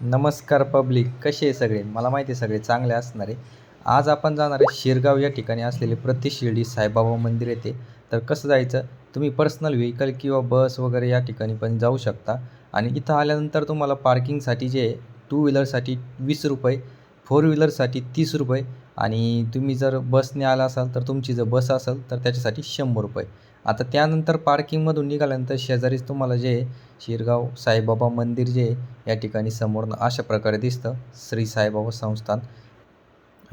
नमस्कार पब्लिक कसे आहे सगळे? मला माहिती आहे सगळे चांगले असणार आहे. आज आपण जाणार आहे शिरगाव या ठिकाणी असलेले प्रतिशिर्डी साईबाबा मंदिर येते तर कसं जायचं? तुम्ही पर्सनल व्हेकल किंवा बस वगैरे या ठिकाणी पण जाऊ शकता. आणि इथं आल्यानंतर तुम्हाला पार्किंगसाठी जे आहे टू व्हीलरसाठी वीस रुपये फोर व्हीलरसाठी तीस रुपये आणि तुम्ही जर बसने आला असाल तर तुमची जर बस असेल तर त्याच्यासाठी शंभर रुपये. आता त्यानंतर पार्किंगमधून निघाल्यानंतर शेजारीच तुम्हाला जे आहे शिरगाव साईबाबा मंदिर जे आहे या ठिकाणी समोरनं अशा प्रकारे दिसतं श्री साईबाबा संस्थान.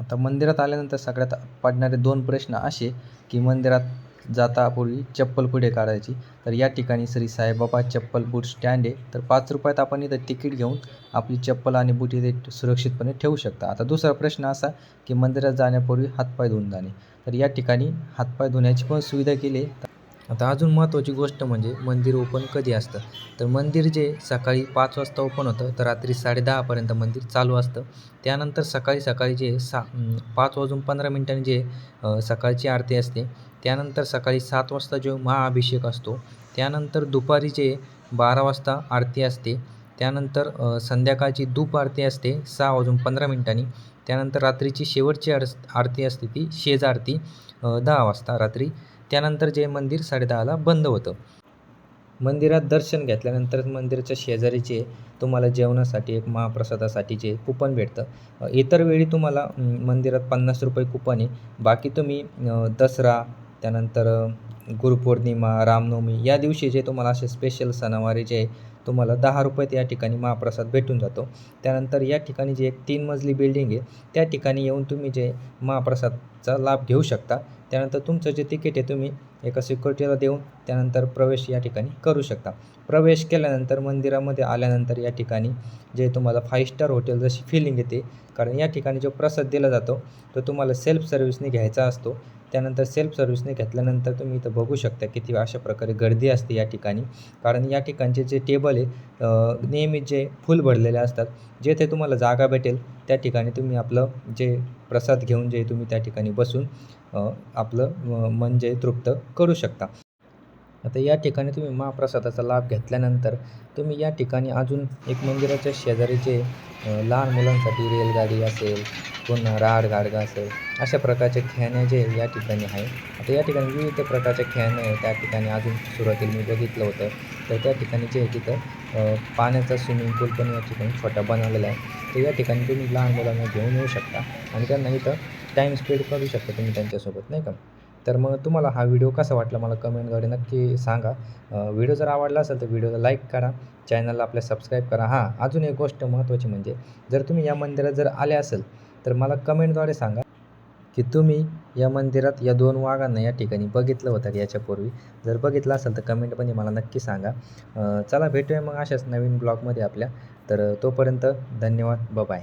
आता मंदिरात आल्यानंतर सगळ्यात पडणारे दोन प्रश्न असे की मंदिरात जातापूर्वी चप्पल पुढे काढायची? तर या ठिकाणी श्री साईबाबा चप्पल बूट स्टँड आहे. तर पाच रुपयात आपण इथं तिकीट घेऊन आपली चप्पल आणि बूट इथे सुरक्षितपणे ठेवू शकता. आता दुसरा प्रश्न असा की मंदिरात जाण्यापूर्वी हातपाय धुवून जाणे. तर या ठिकाणी हातपाय धुण्याची पण सुविधा केली आहे. आता अजून महत्त्वाची गोष्ट म्हणजे मंदिर ओपन कधी असतं? तर मंदिर जे सकाळी पाच वाजता ओपन होतं तर रात्री साडेदहापर्यंत मंदिर चालू असतं. त्यानंतर सकाळी सकाळी जे सा पाच वाजून पंधरा मिनटांनी जे सकाळची आरती असते त्यानंतर सकाळी सात वाजता जो महाअभिषेक असतो त्यानंतर दुपारी जे बारा वाजता आरती असते त्यानंतर संध्याकाळची धूप आरती असते सहा वाजून पंधरा मिनटांनी. त्यानंतर रात्रीची शेवटची आर आरती असते ती शेज आरती दहा वाजता रात्री. त्यानंतर जे मंदिर साडेदहाला बंद होतं. मंदिरात दर्शन घेतल्यानंतर मंदिराच्या शेजारीचे तुम्हाला जेवणासाठी एक महाप्रसादासाठी जे कुपन भेटतं इतर वेळी तुम्हाला मंदिरात पन्नास रुपये कुपन आहे. बाकी तुम्ही दसरा त्यानंतर गुरुपौर्णिमा रामनवमी या दिवशी जे तुम्हाला असे स्पेशल सणावारी जे तुम्हाला दहा रुपयात या ठिकाणी महाप्रसाद भेटून जातो. त्यानंतर या ठिकाणी जे एक तीन मजली बिल्डिंग आहे त्या ठिकाणी येऊन तुम्ही जे महाप्रसादचा लाभ घेऊ शकता. त्यानंतर तुमचं जे तिकीट आहे तुम्ही एका सिक्युरिटीला देऊन त्यानंतर प्रवेश या ठिकाणी करू शकता. प्रवेश केल्यानंतर मंदिरामध्ये आल्यानंतर या ठिकाणी जे तुम्हाला फाईव्ह स्टार हॉटेल जशी फिलिंग येते कारण या ठिकाणी जो प्रसाद दिला जातो तो तुम्हाला सेल्फ सर्व्हिसने घ्यायचा असतो. त्यानंतर सेल्फ सर्व्हिसने घेतल्यानंतर तुम्ही इथं बघू शकता किती अशा प्रकारे गर्दी असते या ठिकाणी. कारण या ठिकाणचे जे टेबल आहे नेहमी जे फुल भरलेले असतात जेथे तुम्हाला जागा भेटेल त्या ठिकाणी तुम्ही आपलं जे प्रसाद घेऊन जे तुम्ही त्या ठिकाणी बसून आपलं मन जे तृप्त करू शकता. आता या ठिकाणी तुम्ही महाप्रसादाचा लाभ घेतल्यानंतर तुम्ही या ठिकाणी अजून एक मंदिराच्या शेजारी जे लहान मुलांसाठी रेलगाडी असेल पुन्हा राड गाडगा असेल अशा प्रकारचे खेळणे जे या ठिकाणी आहे. आता या ठिकाणी विविध प्रकारचे खेळणे आहे. त्या ठिकाणी अजून सुरुवातीला मी बघितलं होतं. तर त्या ठिकाणी जे आहे तिथं पाण्याचा स्विमिंग पूल पण या ठिकाणी छोटा बनवलेला आहे. तर या ठिकाणी तुम्ही लहान मुलांना घेऊन येऊ शकता आणि त्यांना इथं टाईम स्पेंड करू शकता तुम्ही त्यांच्यासोबत नाही का? तर मग तुम्हाला हा व्हिडिओ कसा वाटला मला कमेंटद्वारे नक्की सांगा. व्हिडिओ जर आवडला असेल तर व्हिडिओला लाईक करा. चॅनलला आपल्या सबस्क्राईब करा. हां अजून एक गोष्ट महत्त्वाची म्हणजे जर तुम्ही या मंदिरात जर आले असेल तर मला कमेंटद्वारे सांगा की तुम्ही या मंदिरात या दोन वाघांना या ठिकाणी बघितलं होतं याच्यापूर्वी? जर बघितलं असेल तर कमेंटमध्ये मला नक्की सांगा. चला भेटूया मग अशाच नवीन ब्लॉगमध्ये आपल्या. तर तोपर्यंत धन्यवाद. बाय